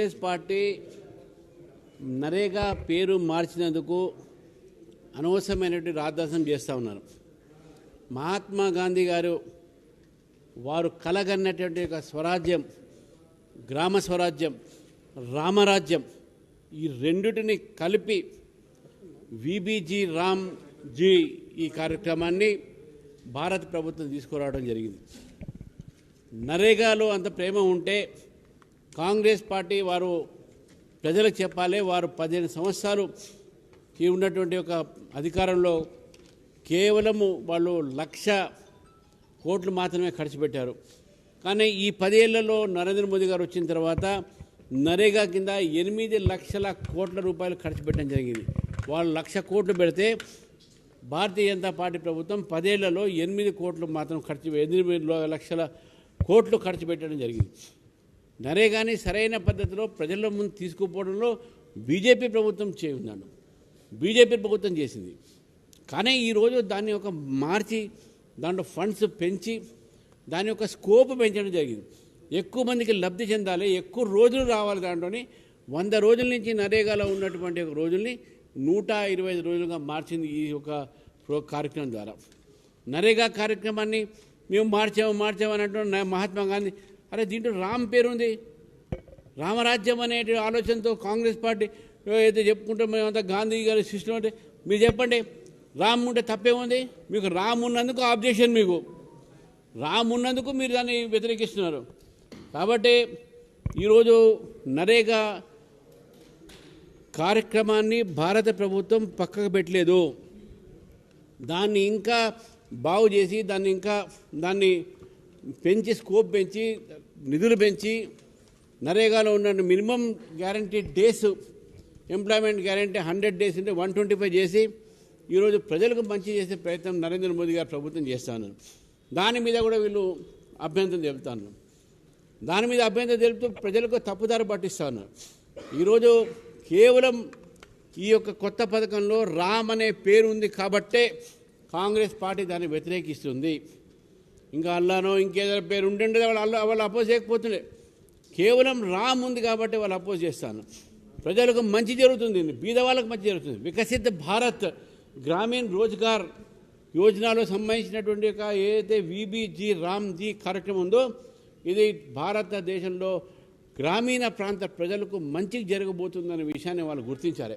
Congress party NREGA పేరు మార్చినందుకు అనవసరమైనటువంటి రాద్దాసం చేస్తూ ఉన్నారు. మహాత్మా గాంధీ గారు వారు కలగన్నటువంటి ఒక స్వరాజ్యం గ్రామ స్వరాజ్యం రామరాజ్యం ఈ రెండిటిని కలిపి విబిజీ రామ్ జీ ఈ కార్యక్రమాన్ని భారత ప్రభుత్వం తీసుకురావడం జరిగింది. నరేగాలో అంత ప్రేమ ఉంటే కాంగ్రెస్ పార్టీ వారు ప్రజలకు చెప్పాలి వారు పదిహేను సంవత్సరాలు ఈ ఉన్నటువంటి ఒక అధికారంలో కేవలము వాళ్ళు లక్ష కోట్లు మాత్రమే ఖర్చు పెట్టారు. కానీ ఈ పదేళ్ళలో నరేంద్ర మోదీ గారు వచ్చిన తర్వాత నరేగా కింద ఎనిమిది లక్షల కోట్ల రూపాయలు ఖర్చు పెట్టడం జరిగింది. వాళ్ళు లక్ష కోట్లు పెడితే భారతీయ జనతా పార్టీ ప్రభుత్వం పదేళ్ళలో ఎనిమిది కోట్లు మాత్రం ఖర్చు ఎనిమిది లక్షల కోట్లు ఖర్చు పెట్టడం జరిగింది. నరేగాని సరైన పద్ధతిలో ప్రజల ముందు తీసుకుపోవడంలో బీజేపీ ప్రభుత్వం చేయున్నాను బీజేపీ ప్రభుత్వం చేసింది. కానీ ఈరోజు దాన్ని ఒక మార్చి దాంట్లో ఫండ్స్ పెంచి దాని యొక్క స్కోప్ పెంచడం జరిగింది. ఎక్కువ మందికి లబ్ధి చెందాలి ఎక్కువ రోజులు రావాలి దాంట్లోని. వంద రోజుల నుంచి నరేగాలో ఉన్నటువంటి ఒక రోజుల్ని నూట ఇరవై ఐదు రోజులుగా మార్చింది ఈ యొక్క ప్రో- కార్యక్రమం ద్వారా. నరేగా కార్యక్రమాన్ని మేము మార్చాము మార్చాము అని అంటున్నాం మహాత్మా గాంధీ. అరే దీంట్లో రామ్ పేరుంది. రామరాజ్యం అనేటి ఆలోచనతో కాంగ్రెస్ పార్టీ అయితే చెప్పుకుంటే మేమంతా గాంధీ గారి సిస్టమ్ అంటే మీరు చెప్పండి రామ్ ఉంటే తప్పేముంది మీకు రామ్ ఉన్నందుకు ఆబ్జెక్షన్ మీకు. రామ్ ఉన్నందుకు మీరు దాన్ని వ్యతిరేకిస్తున్నారు. కాబట్టి ఈరోజు నరేగా కార్యక్రమాన్ని భారత ప్రభుత్వం పక్కకు పెట్టలేదు. దాన్ని ఇంకా బాగు చేసి దాన్ని ఇంకా దాన్ని పెంచి స్కోప్ పెంచి నిధులు పెంచి నరేగాలో ఉన్న minimum guarantee days employment guarantee hundred days ఉంటే వన్ ట్వంటీ ఫైవ్ చేసి ఈరోజు ప్రజలకు మంచి చేసే ప్రయత్నం నరేంద్ర మోదీ గారు ప్రభుత్వం చేస్తాను. దాని మీద కూడా వీళ్ళు అభ్యంతరం తెలుపుతాను. దాని మీద అభ్యంతరం తెలుపుతూ ప్రజలకు తప్పుదారి పట్టిస్తాను. ఈరోజు కేవలం ఈ యొక్క కొత్త పథకంలో రామ్ అనే పేరు ఉంది కాబట్టే కాంగ్రెస్ పార్టీ దాన్ని వ్యతిరేకిస్తుంది. ఇంకా అల్లానో ఇంకేదో పేరు ఉండే వాళ్ళు అల్లా వాళ్ళు అపోజ్ చేయకపోతుండే. కేవలం రామ్ ఉంది కాబట్టి వాళ్ళు అపోజ్ చేస్తాను. ప్రజలకు మంచి జరుగుతుంది బీదవాళ్ళకు మంచి జరుగుతుంది. వికసిత్ భారత్ గ్రామీణ రోజ్గార్ యోజనలో సంబంధించినటువంటి ఒక ఏదైతే విబిజీ రామ్ జీ కార్యక్రమం ఉందో ఇది భారతదేశంలో గ్రామీణ ప్రాంత ప్రజలకు మంచి జరగబోతుందనే విషయాన్ని వాళ్ళు గుర్తించాలి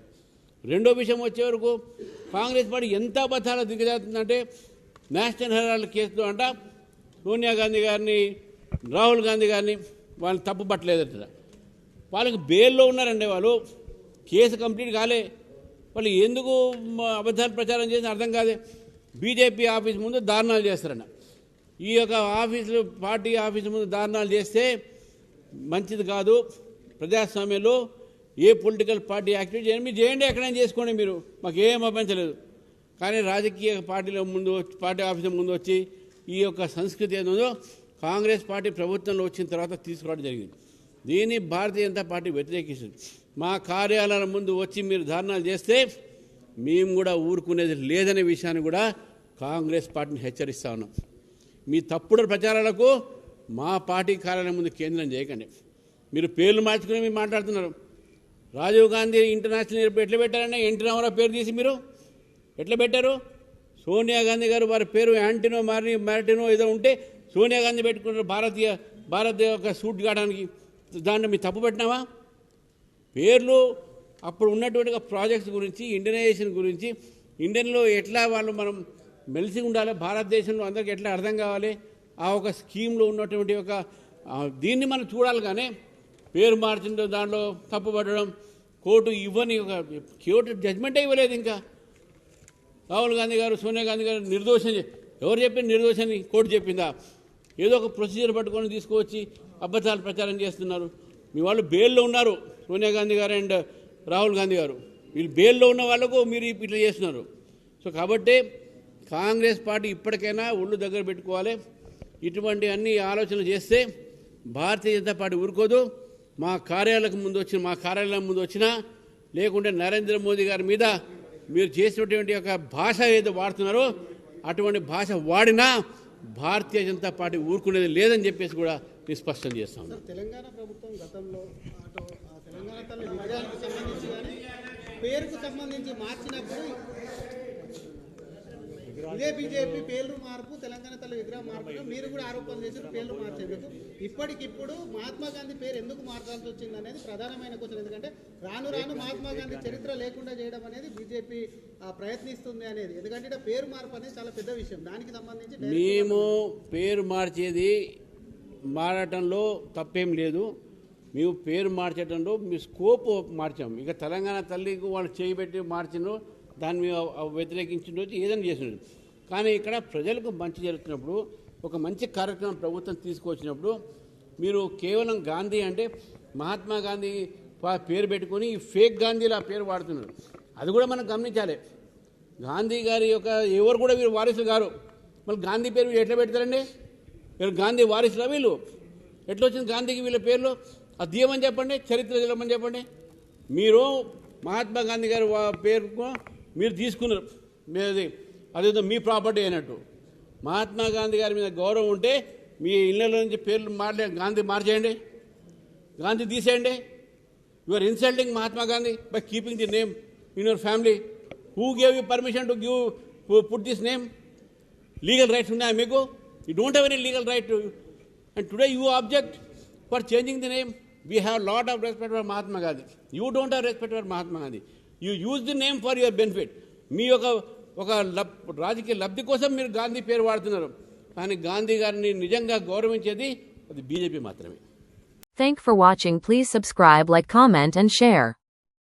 రెండో విషయం వచ్చే వరకు కాంగ్రెస్ పార్టీ ఎంత అబద్ధాలు దిగజారుతుందంటే నేషనల్ హెరాల్డ్ కేసులో అంట సోనియా గాంధీ గారిని రాహుల్ గాంధీ గారిని వాళ్ళని తప్పు పట్టలేదట. వాళ్ళకి బెయిల్లో ఉన్నారండి వాళ్ళు. కేసు కంప్లీట్ కాలే. వాళ్ళు ఎందుకు అబద్ధాలు ప్రచారం చేసిన అర్థం కాదే. బీజేపీ ఆఫీస్ ముందు దారుణాలు చేస్తారన్న ఈ యొక్క ఆఫీసులు పార్టీ ఆఫీస్ ముందు దారుణాలు చేస్తే మంచిది కాదు. ప్రజాస్వామ్యంలో ఏ పొలిటికల్ పార్టీ యాక్టివిటీ చేయండి. మీరు చేయండి ఎక్కడైనా చేసుకోండి మీరు. మాకు ఏం అభ్యంతలేదు కానీ రాజకీయ పార్టీల ముందు వచ్చి- పార్టీ ఆఫీసు ముందు వచ్చి ఈ యొక్క సంస్కృతి ఏదో కాంగ్రెస్ పార్టీ ప్రభుత్వంలో వచ్చిన తర్వాత తీసుకురావడం జరిగింది. దీన్ని భారతీయ జనతా పార్టీ వ్యతిరేకిస్తుంది. మా కార్యాలయాల ముందు వచ్చి మీరు ధారణాలు చేస్తే మేము కూడా ఊరుకునేది లేదనే విషయాన్ని కూడా కాంగ్రెస్ పార్టీని హెచ్చరిస్తా ఉన్నాం. మీ తప్పుడు ప్రచారాలకు మా పార్టీ కార్యాలయం ముందు కేంద్రం చేయకండి. మీరు పేర్లు మార్చుకుని మీరు మాట్లాడుతున్నారు. రాజీవ్ గాంధీ ఇంటర్నేషనల్ ఎట్లా పెట్టారంటే ఎన్టీ రామారావు పేరు తీసి మీరు ఎట్లా పెట్టారు? సోనియా గాంధీ గారు వారి పేరు యాంటీనో మారిని మ్యారిటినో ఏదో ఉంటే సోనియా గాంధీ పెట్టుకున్నారు భారతీయ భారత్ యొక్క సూట్ కావడానికి. దాన్ని మీరు తప్పు పెట్టినావా? పేర్లు అప్పుడు ఉన్నటువంటి ప్రాజెక్ట్స్ గురించి ఇండియనైజేషన్ గురించి ఇండియన్లో ఎట్లా వాళ్ళు మనం మెలిసి ఉండాలి భారతదేశంలో అందరికి ఎట్లా అర్థం కావాలి ఆ ఒక స్కీమ్లో ఉన్నటువంటి ఒక దీన్ని మనం చూడాలి కానీ పేరు మార్చిన దాంట్లో తప్పుపడడం కోర్టు ఇవ్వని ఒక కోర్టు జడ్జ్మెంటే ఇవ్వలేదు ఇంకా. రాహుల్ గాంధీ గారు సోనియా గాంధీ గారు నిర్దోషం ఎవరు చెప్పింది నిర్దోషని కోర్టు చెప్పిందా? ఏదో ఒక ప్రొసీజర్ పట్టుకొని తీసుకువచ్చి అబద్ధాలు ప్రచారం చేస్తున్నారు. మీ వాళ్ళు బెయిల్లో ఉన్నారు సోనియా గాంధీ గారు అండ్ రాహుల్ గాంధీ గారు. వీళ్ళు బెయిల్లో ఉన్న వాళ్ళకు మీరు ఇట్లా చేస్తున్నారు. సో కాబట్టి కాంగ్రెస్ పార్టీ ఇప్పటికైనా ఒళ్ళు దగ్గర పెట్టుకోవాలి. ఇటువంటి అన్ని ఆలోచనలు చేస్తే భారతీయ జనతా పార్టీ ఊరుకోదు. మా కార్యాలయం ముందు వచ్చిన మా కార్యాలయం ముందు వచ్చినా లేకుంటే నరేంద్ర మోదీ గారి మీద మీరు చేసినటువంటి ఒక భాష ఏదో వాడుతున్నారో అటువంటి భాష వాడినా భారతీయ జనతా పార్టీ ఊరుకునేది లేదని చెప్పేసి కూడా నేను స్పష్టం చేస్తాను తెలంగాణ ప్రభుత్వం గతంలో అటు పేరుకు సంబంధించి మార్చినప్పుడు ఇదే బీజేపీ పేర్లు మార్పు తెలంగాణ తల్లి విగ్రహం మార్పు మీరు కూడా ఆరోపణలు చేశారు పేర్లు మార్చేందుకు. ఇప్పటికిప్పుడు మహాత్మా గాంధీ పేరు ఎందుకు మార్చాల్సి వచ్చింది అనేది ప్రధానమైన క్వశ్చన్ ఎందుకంటే రాను రాను మహాత్మా గాంధీ చరిత్ర లేకుండా చేయడం అనేది బీజేపీ ప్రయత్నిస్తుంది అనేది. ఎందుకంటే పేరు మార్పు అనేది చాలా పెద్ద విషయం. దానికి సంబంధించి మేము పేరు మార్చేది మారటంలో తప్పేం లేదు. మేము పేరు మార్చడంలో మీ స్కోప్ మార్చాం. ఇక తెలంగాణ తల్లికి వాళ్ళు చేయబెట్టి మార్చినో దాన్ని మేము ఏదైనా చేసినారు కానీ ఇక్కడ ప్రజలకు మంచి జరుగుతున్నప్పుడు ఒక మంచి కార్యక్రమం ప్రభుత్వం తీసుకొచ్చినప్పుడు మీరు కేవలం గాంధీ అంటే మహాత్మా గాంధీ పేరు పెట్టుకొని ఈ ఫేక్ గాంధీలు ఆ పేరు వాడుతున్నారు. అది కూడా మనం గమనించాలి. గాంధీ గారి యొక్క ఎవరు కూడా వీరు వారసులు గారు మళ్ళీ గాంధీ పేరు ఎట్లా పెడతారండి? వీళ్ళు గాంధీ వారసులా వీళ్ళు? ఎట్లా వచ్చింది గాంధీకి వీళ్ళ పేర్లు? అది ఏమని చెప్పండి చరిత్ర తెలమని చెప్పండి. మీరు మహాత్మా గాంధీ గారి వా- పేరు మీరు తీసుకున్నారు. మీది అదేదో మీ ప్రాపర్టీ అయినట్టు. మహాత్మా గాంధీ గారి మీద గౌరవం ఉంటే మీ ఇళ్ళలో నుంచి పేర్లు మార్లే గాంధీ మార్చేయండి. గాంధీ తీసేయండి. You are insulting Mahatma Gandhi by keeping the name in your family who gave you permission to give put this name legal rights ఉన్నాయా మీకు? You don't have any legal right and today you object for changing the name we have lot of respect for Mahatma Gandhi. You don't have respect for Mahatma Gandhi. You use the name for your benefit మీ యొక్క ఒక లబ్ రాజకీయ లబ్ధి కోసం మీరు గాంధీ పేరు వాడుతున్నారు కానీ గాంధీ గారిని నిజంగా గౌరవించేది అది బీజేపీ మాత్రమే thank for watching please subscribe like comment and share